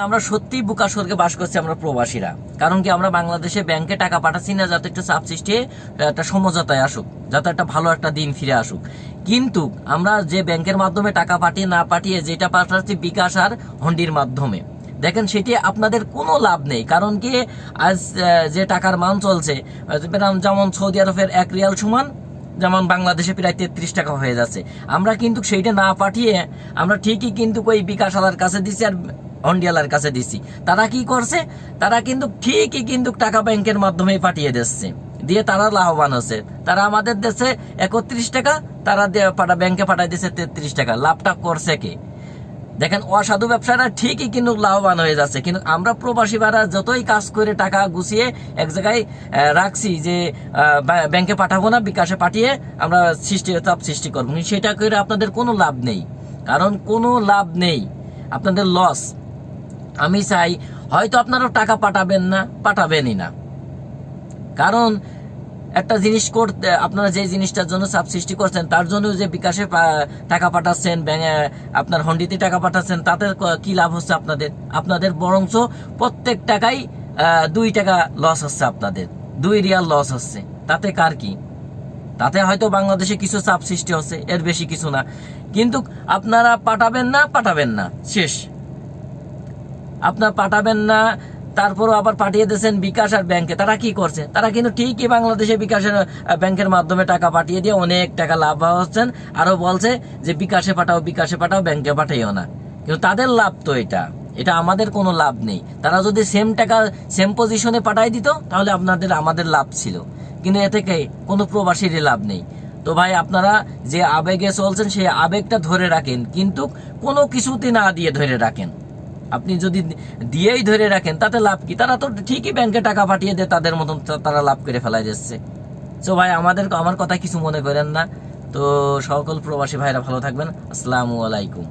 আমরা সত্যি বুকা বাস করছি আমরা প্রবাসীরা। কারণ কি, আমরা বাংলাদেশে ব্যাংকে টাকা পাঠাচ্ছি না, যাতে একটু চাপ সৃষ্টি একটা সমঝোতায় আসুক, যাতে একটা ভালো একটা দিন ফিরে আসুক। কিন্তু আমরা যে ব্যাংকের মাধ্যমে টাকা পাঠিয়ে না পাঠিয়ে যেটা পাঠাচ্ছি বিকাশ আর হন্ডির মাধ্যমে। দেখেন, সেটি আপনাদের কোনো লাভ নেই। কারণ কি, আজ যে টাকার মান চলছে যেমন সৌদি আরবের এক রিয়াল সমান, যেমন বাংলাদেশে প্রায় তেত্রিশ টাকা হয়ে যাচ্ছে। আমরা কিন্তু সেইটা না পাঠিয়ে, আমরা ঠিকই কিন্তু ওই বিকাশ আলার কাছে দিচ্ছি আর হন্ডিয়ালার কাছে দিছি। তারা কি করছে? তারা কিন্তু ঠিকই কিন্তু টাকা ব্যাংকের মাধ্যমে পাঠিয়ে দিচ্ছে। দিয়ে তারা লাভবান হচ্ছে। তারা আমাদের দেশে একত্রিশ টাকা, তারা পাঠা ব্যাংকে পাঠাই দিচ্ছে তেত্রিশ টাকা। লাভটা করছে কে? দেখেন, অসাধু ব্যবসাটা ঠিকই কিন্তু লাভবান হয়ে যাচ্ছে। কিন্তু আমরা প্রবাসী ভাড়া যতই কাজ করে টাকা গুছিয়ে এক জায়গায় রাখছি যে ব্যাংকে পাঠাবো না, বিকাশে পাঠিয়ে আমরা সৃষ্টি, চাপ সৃষ্টি করব। সেটা করে আপনাদের কোনো লাভ নেই। কারণ কোনো লাভ নেই। আপনাদের লস আমি চাই হয়তো আপনারা টাকা পাঠাবেন না, পাঠাবেনই না। কারণ একটা জিনিস করতে, আপনারা যে জিনিসটার জন্য চাপ সৃষ্টি করছেন, তার জন্য যে বিকাশে টাকা পাঠাচ্ছেন, ব্যাঙে, আপনার হন্ডিতে টাকা পাঠাচ্ছেন, তাতে কি লাভ হচ্ছে আপনাদের? আপনাদের বরঞ্চ প্রত্যেক টাকাই দুই টাকা লস হচ্ছে আপনাদের। দুই রিয়াল লস হচ্ছে। তাতে কার কি? তাতে হয়তো বাংলাদেশে কিছু চাপ সৃষ্টি হচ্ছে, এর বেশি কিছু না। কিন্তু আপনারা পাঠাবেন না পাঠাবেন না। শেষ। আপনার পাঠাবেন না, তারপরও আবার পাঠিয়ে দিয়েছেন বিকাশ আর ব্যাংকে তারা কি করছে? তারা কিন্তু ঠিকই বাংলাদেশে বিকাশের ব্যাংকের মাধ্যমে টাকা পাঠিয়ে দিয়ে অনেক টাকা লাভ হচ্ছেন। আরও বলছে যে, বিকাশে পাঠাও বিকাশে পাঠাও ব্যাংকে পাঠাইও না। কিন্তু তাদের লাভ তো এটা। এটা আমাদের কোনো লাভ নেই। তারা যদি সেম টাকা সেম পজিশনে পাঠাই দিত, তাহলে আপনাদের, আমাদের লাভ ছিল। কিন্তু এ থেকে কোনো প্রবাসীরই লাভ নেই। তো ভাই, আপনারা যে আবেগে চলছেন, সেই আবেগটা ধরে রাখেন। কিন্তু কোনো কিছুতে না দিয়ে ধরে রাখেন। আপনি যদি দিয়েই ধরে রাখেন, তাতে লাভ কি? তারা তো ঠিকই ব্যাংকে টাকা পাঠিয়ে দেয়, তাদের মতন তারা লাভ করে ফেলাই যাচ্ছে। তো ভাই, আমাদের আমার কথা কিছু মনে করেন না। তো সকল প্রবাসী ভাইরা ভালো থাকবেন। আসসালামু আলাইকুম।